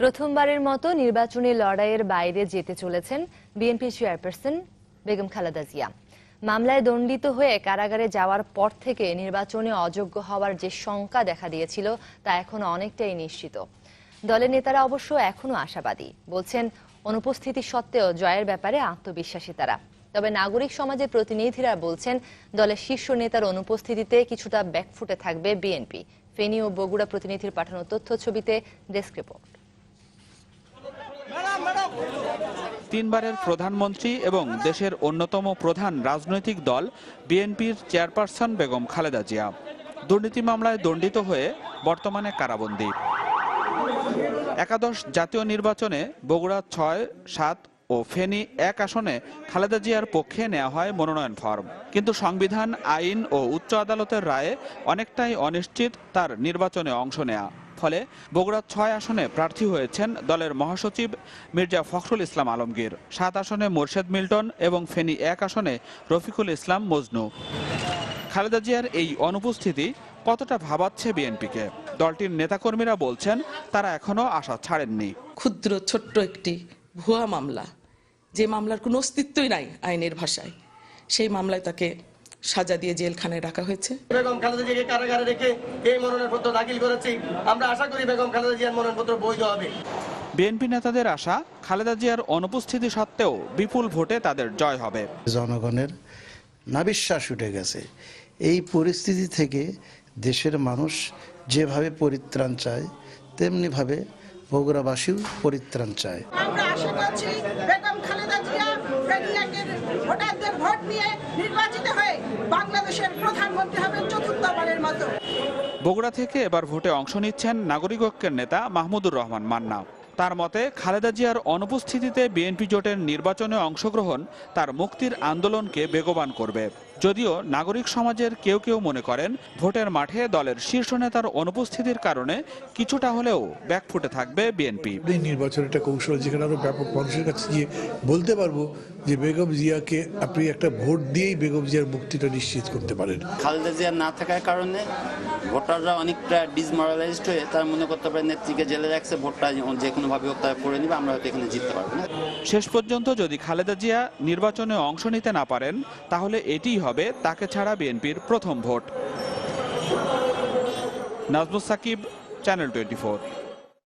প্রথমবারের মতো নির্বাচনী লড়াইয়ের বাইরে যেতে চলেছেন বিএনপি চেয়ারপারসন বেগম খালেদা জিয়া। মামলায় দণ্ডিত হয়ে কারাগারে যাওয়ার পর থেকে নির্বাচনে অযোগ্য হওয়ার যে শঙ্কা দেখা দিয়েছিল, তা এখন অনেকটাই নিশ্চিত। দলের নেতারা অবশ্য এখনও আশাবাদী। বলছেন, অনুপস্থিতি সত্ত্বেও জয়ের ব্যাপারে আত্মবিশ্বাসী তারা। তবে নাগরিক সমাজের প্রতিনিধিরা বলছেন, দলের শীর্ষ নেতার অনুপস্থিতিতে কিছুটা ব্যাকফুটে থাকবে বিএনপি। ফেনী ও বগুড়া প্রতিনিধির পাঠানো তথ্য ছবিতে ডেস্ক রিপোর্ট। তিনবারের প্রধানমন্ত্রী এবং দেশের অন্যতম প্রধান রাজনৈতিক দল বিএনপির চেয়ারপারসন বেগম খালেদা জিয়া। দুর্নীতি মামলায় দণ্ডিত হয়ে বর্তমানে কারাবন্দী। একাদশ জাতীয় নির্বাচনে বগুড়া ছয়, সাত ও ফেনী এক আসনে খালেদা জিয়ার পক্ষে নেওয়া হয় মনোনয়ন ফর্ম। কিন্তু সংবিধান, আইন ও উচ্চ আদালতের রায়ে অনেকটাই অনিশ্চিত তার নির্বাচনে অংশ নেয়া। ফলে বগুড়ার ছয় আসনে প্রার্থী হয়েছেন দলের মহাসচিব মির্জা ফখরুল ইসলাম আলমগীর। সাত আসনে মোর্শেদ মিল্টন এবং ফেনী এক আসনে রফিকুল ইসলাম মজনু। খালেদা জিয়ার এই অনুপস্থিতি কতটা ভাবাচ্ছে বিএনপিকে? দলটির নেতাকর্মীরা বলছেন, তারা এখনও আশা ছাড়েননি। ক্ষুদ্র, ছোট্ট একটি ভুয়া মামলা। যে মামলার কোনো অস্তিত্বই নাই আইনের ভাষায়। সেই মামলায় তাকে সাজা দিয়ে জেলখানায় রাখা হয়েছে। বেগম খালেদা জিয়াকে কারাগারে রেখে এই মনোনয়নপত্র দাখিল করেছি। আমরা আশা করি বেগম খালেদা জিয়ার মনোনয়নপত্র বৈধ হবে। বিএনপি নেতাদের আশা খালেদা জিয়ার অনুপস্থিতি সত্ত্বেও বিপুল ভোটে তাদের জয় হবে। জনগণের নাবিশ্বাস উঠে গেছে। এই পরিস্থিতি থেকে দেশের মানুষ যেভাবে পরিত্রাণ চায় তেমনিভাবে বগুড়াবাসীও পরিত্রাণ চায়। আমরা আশা করছি ফেরিয়াকের ভোটারদের ভোট নিয়ে নির্বাচিত হয়ে বাংলাদেশের প্রধানমন্ত্রী হবেন চতুর্থবারের মতো। বগুড়া থেকে এবার ভোটে অংশ নিচ্ছেন নাগরিক ঐক্যের নেতা মাহমুদুর রহমান মান্না। তার মতে খালেদা জিয়ার অনুপস্থিতিতে বিএনপি জোটের নির্বাচনে অংশগ্রহণ তার মুক্তির আন্দোলনকে বেগবান করবে। যদিও নাগরিক সমাজের কেউ কেউ মনে করেন ভোটের মাঠে দলের শীর্ষ নেতার অনুপস্থিতির কারণে কিছুটা হলেও ব্যাকফুটে থাকবে বিএনপি। এই নির্বাচন একটা কৌশল যেখানে আমরা ব্যাপক মানুষের কাছে গিয়ে বলতে পারব যে বেগম জিয়াকে আপনি একটা ভোট দিয়েই বেগম জিয়ার মুক্তিটা নিশ্চিত করতে পারেন। খালেদা জিয়া না থাকার কারণে ভোটাররা অনেকটা ডিসমোরালাইজড হয়ে তার মনে করতে পারে নেত্রীকে জেলে রাখছে ভোটটা যে কোনোভাবে হোক তারা করে নিবে আমরা হয়তো এখানে জিততে পারব না। শেষ পর্যন্ত যদি খালেদা জিয়া নির্বাচনে অংশ নিতে না পারেন তাহলে এটিই হবে তাকে ছাড়া বিএনপির প্রথম vote. Nazmus Sakib channel twenty